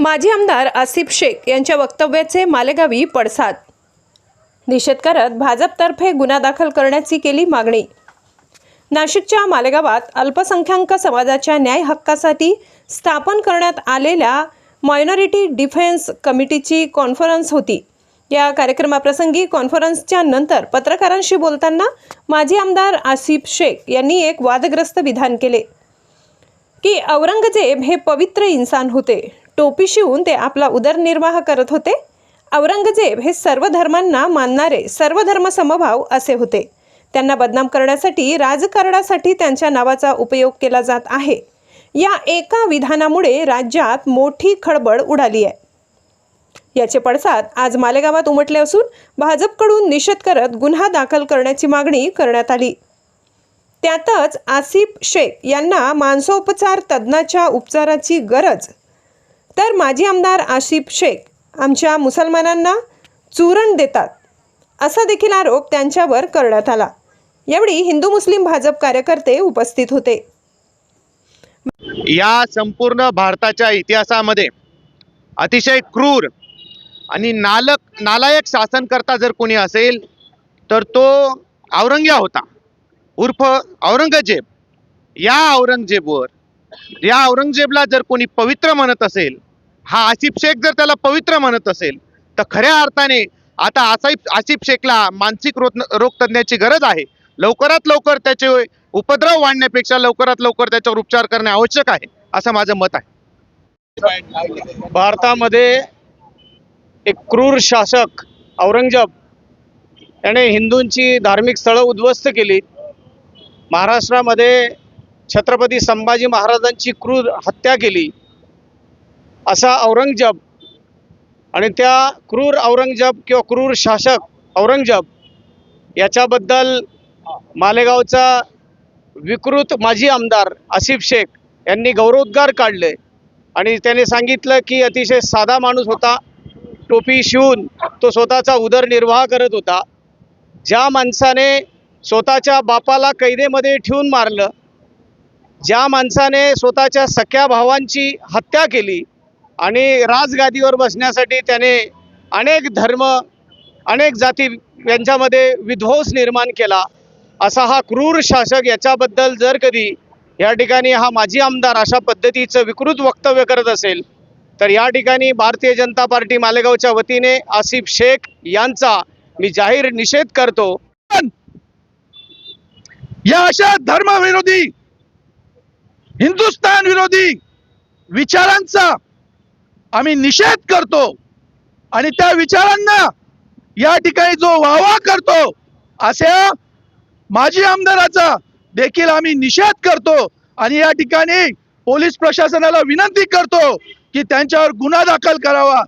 माजी आमदार आसिफ शेख यांच्या वक्तव्याचे मालेगावी पडसाद. निषेध करत भाजपतर्फे गुन्हा दाखल करण्याची केली मागणी. नाशिकच्या मालेगावात अल्पसंख्याक समाजाच्या न्याय हक्कासाठी स्थापन करण्यात आलेल्या मायनॉरिटी डिफेन्स कमिटीची कॉन्फरन्स होती. या कार्यक्रमाप्रसंगी कॉन्फरन्सच्या नंतर पत्रकारांशी बोलताना माजी आमदार आसिफ शेख यांनी एक वादग्रस्त विधान केले की औरंगजेब हे पवित्र इन्सान होते. टोपी शिवून ते आपला उदरनिर्वाह करत होते. औरंगजेब हे सर्व धर्मांना मानणारे सर्व धर्मसमभाव असे होते. त्यांना बदनाम करण्यासाठी राजकारणासाठी त्यांच्या नावाचा उपयोग केला जात आहे. या एका विधानामुळे राज्यात मोठी खळबळ उडाली आहे. याचे पडसाद आज मालेगावात उमटले असून भाजपकडून निषेध करत गुन्हा दाखल करण्याची मागणी करण्यात आली. त्यातच आसिफ शेख यांना मानसोपचार तज्ज्ञाच्या उपचाराची गरज तर माजी आमदार आशिफ शेख आमच्या मुसलमानांना चूरण देतात. असा देखील आरोप त्यांच्यावर करण्यात आला. यावेळी हिंदू मुस्लिम भाजप कार्यकर्ते उपस्थित होते. या संपूर्ण भारताच्या इतिहासामध्ये अतिशय क्रूर आणि नालक नालायक शासनकर्ता जर कोणी असेल तर तो औरंग्या होता. उर्फ औरंगजेब. या औरंगजेबवर या औरंगजेबला जर कोणी पवित्र म्हणत असेल हा आसिफ शेख जर त्याला पवित्र म्हणत असेल तर खऱ्या अर्थाने आता आसिफ आसिफ शेखला मानसिक रोग रोगतज्ञाची गरज आहे. लवकरात लवकर त्याचे उपद्रव वाढण्यापेक्षा लवकरात लवकर त्याच्यावर उपचार करणे आवश्यक आहे असं माझं मत आहे. भारतामध्ये एक क्रूर शासक औरंगजेब याने हिंदूंची धार्मिक स्थळं उद्ध्वस्त केली. महाराष्ट्रामध्ये छत्रपती संभाजी महाराजांची क्रूर हत्या केली. असा औरंगजेब आणि त्या क्रूर औरंगजेब किंवा क्रूर शासक औरंगजेब याच्याबद्दल मालेगावचा विकृत माजी आमदार आसिफ शेख यांनी गौरवोद्गार काढले. आणि त्याने सांगितलं की अतिशय साधा माणूस होता टोपी शिवून तो स्वतःचा उदरनिर्वाह करत होता. ज्या माणसाने स्वतःच्या बापाला कैदेमध्ये ठेवून मारलं ज्या माणसाने स्वतःच्या सख्या भावांची हत्या केली आणि राजगादीवर बसण्यासाठी त्याने अनेक धर्म अनेक जाती यांच्यामध्ये विध्वंस निर्माण केला. असा हा क्रूर शासक याच्याबद्दल जर कधी या ठिकाणी हा माजी आमदार अशा पद्धतीचं विकृत वक्तव्य करत असेल तर या ठिकाणी भारतीय जनता पार्टी मालेगावच्या वतीने आसिफ शेख यांचा मी जाहीर निषेध करतो. या अशा धर्मविरोधी हिंदुस्थान विरोधी विचारांचा आम्ही निषेध करतो. आणि त्या विचारांना या ठिकाणी जो वाहवा करतो अशा माजी आमदाराचा देखील आम्ही निषेध करतो. आणि या ठिकाणी पोलीस प्रशासनाला विनंती करतो की त्यांच्यावर गुन्हा दाखल करावा.